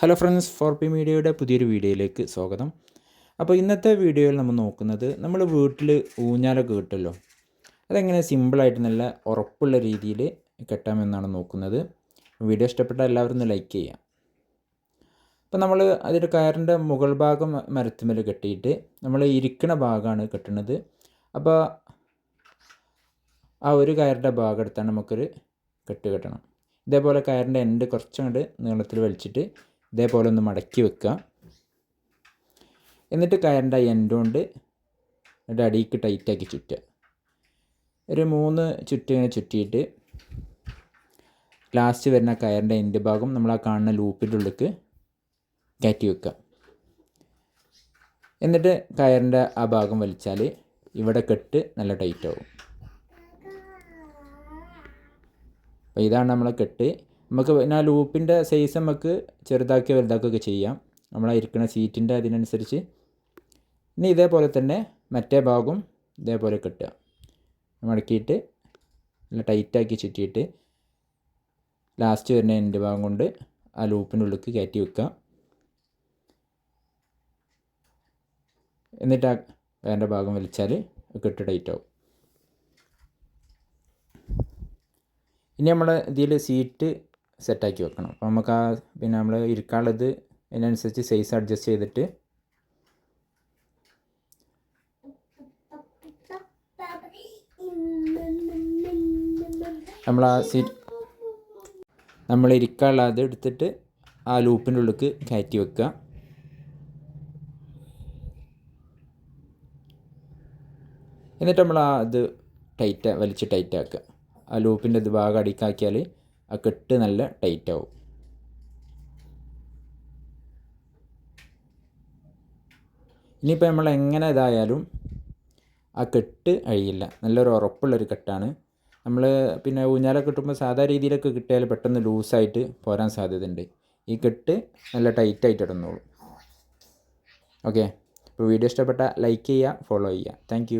Hello friends four P മീഡിയയുടെ പുതിയൊരു വീഡിയോയിലേക്ക് സ്വാഗതം. അപ്പോൾ ഇന്നത്തെ വീഡിയോയിൽ നമ്മൾ നോക്കുന്നത് നമ്മൾ വീട്ടിൽ ഊഞ്ഞാലൊക്കെ കിട്ടുമല്ലോ അതെങ്ങനെ സിമ്പിളായിട്ട് നല്ല ഉറപ്പുള്ള രീതിയിൽ കെട്ടാമെന്നാണ് നോക്കുന്നത്. വീഡിയോ ഇഷ്ടപ്പെട്ട എല്ലാവരും ഒന്ന് ലൈക്ക് ചെയ്യാം അപ്പോൾ നമ്മൾ അതിന്റെ കയറിന്റെ മുകൾ ഭാഗം മരത്തുമ്മൽ കെട്ടിയിട്ട് നമ്മൾ ഇരിക്കുന്ന ഭാഗമാണ് കെട്ടുന്നത് അപ്പോൾ ആ ഒരു കയറിന്റെ ഭാഗം എടുത്താണ് നമുക്കൊരു കെട്ട് കെട്ടണം. ഇതേപോലെ കയറിന്റെ എൻഡ് കുറച്ചങ്ങോട്ട് നീളത്തിൽ വലിച്ചിട്ട് ഇതേപോലെ ഒന്ന് മടക്കി വെക്കുക. എന്നിട്ട് കയറിന്റെ എൻഡ് കൊണ്ട് അതിന്റെ അടിയിക്ക് ടൈറ്റാക്കി ചുറ്റുക. ഒരു മൂന്ന് ചുറ്റ് ഇങ്ങനെ ചുറ്റിയിട്ട് ലാസ്റ്റ് വരുന്ന കയറിന്റെ എൻഡ് ഭാഗം നമ്മൾ ആ കാണുന്ന ലൂപ്പിന്റെ ഉള്ളിലേക്ക് കയറ്റി വെക്കുക. എന്നിട്ട് കയറിന്റെ ആ ഭാഗം വലിച്ചാൽ ഇവിടെ കെട്ട് നല്ല ടൈറ്റ് ആവും. അപ്പോൾ ഇതാണ് നമ്മളെ കെട്ട്. നമുക്ക് പിന്നെ ആ ലൂപ്പിന്റെ സൈസ് നമുക്ക് ചെറുതാക്കി വലുതാക്കുകയൊക്കെ ചെയ്യാം. നമ്മൾ ഇരിക്കുന്ന സീറ്റിന്റെ അതിനനുസരിച്ച്. ഇനി ഇതേപോലെ തന്നെ മറ്റേ ഭാഗവും ഇതേപോലെ കെട്ടുക. മടക്കിയിട്ട് നല്ല ടൈറ്റാക്കി ചുറ്റിയിട്ട് ലാസ്റ്റ് വരുന്ന എന്റെ ഭാഗം കൊണ്ട് ആ ലൂപ്പിന്റെ ഉള്ളിലേക്ക് കയറ്റി വെക്കുക. എന്നിട്ട് ആ വേണ്ട ഭാഗം വലിച്ചാൽ കെട്ട് ടൈറ്റ് ആവും. ഇനി നമ്മൾ ഇതിൽ സീറ്റ് സെറ്റാക്കി വെക്കണം. അപ്പോൾ നമുക്ക് ആ പിന്നെ നമ്മൾ ഇരിക്കാനുള്ളത് അതിനനുസരിച്ച് സൈസ് അഡ്ജസ്റ്റ് ചെയ്തിട്ട് നമ്മൾ ആ സീറ്റ് നമ്മൾ ഇരിക്കാനുള്ള അത് എടുത്തിട്ട് ആ ലൂപ്പിന്റെ ഉള്ളിലേക്ക് കയറ്റി വെക്കുക. എന്നിട്ട് നമ്മൾ ആ ഇത് ടൈറ്റ് വലിച്ച് ടൈറ്റ് ആക്കുക. ആ ലൂപ്പിന്റെ ഇത് ഭാഗം അടിക്കാക്കിയാൽ ആ കെട്ട് നല്ല ടൈറ്റ് ആവും. ഇനിയിപ്പോൾ നമ്മൾ എങ്ങനെ ഇതായാലും ആ കെട്ട് അഴിയില്ല നല്ലൊരു ഉറപ്പുള്ളൊരു കെട്ടാണ്. നമ്മൾ പിന്നെ ഊഞ്ഞാലൊക്കെ കിട്ടുമ്പോൾ സാധാ രീതിയിലൊക്കെ കിട്ടിയാൽ പെട്ടെന്ന് ലൂസായിട്ട് പോരാൻ സാധ്യതയുണ്ട്. ഈ കെട്ട് നല്ല ടൈറ്റായിട്ട് ഇടുന്നോളൂ. ഓക്കെ. അപ്പോൾ വീഡിയോ ഇഷ്ടപ്പെട്ട ലൈക്ക് ചെയ്യുക ഫോളോ ചെയ്യുക. താങ്ക്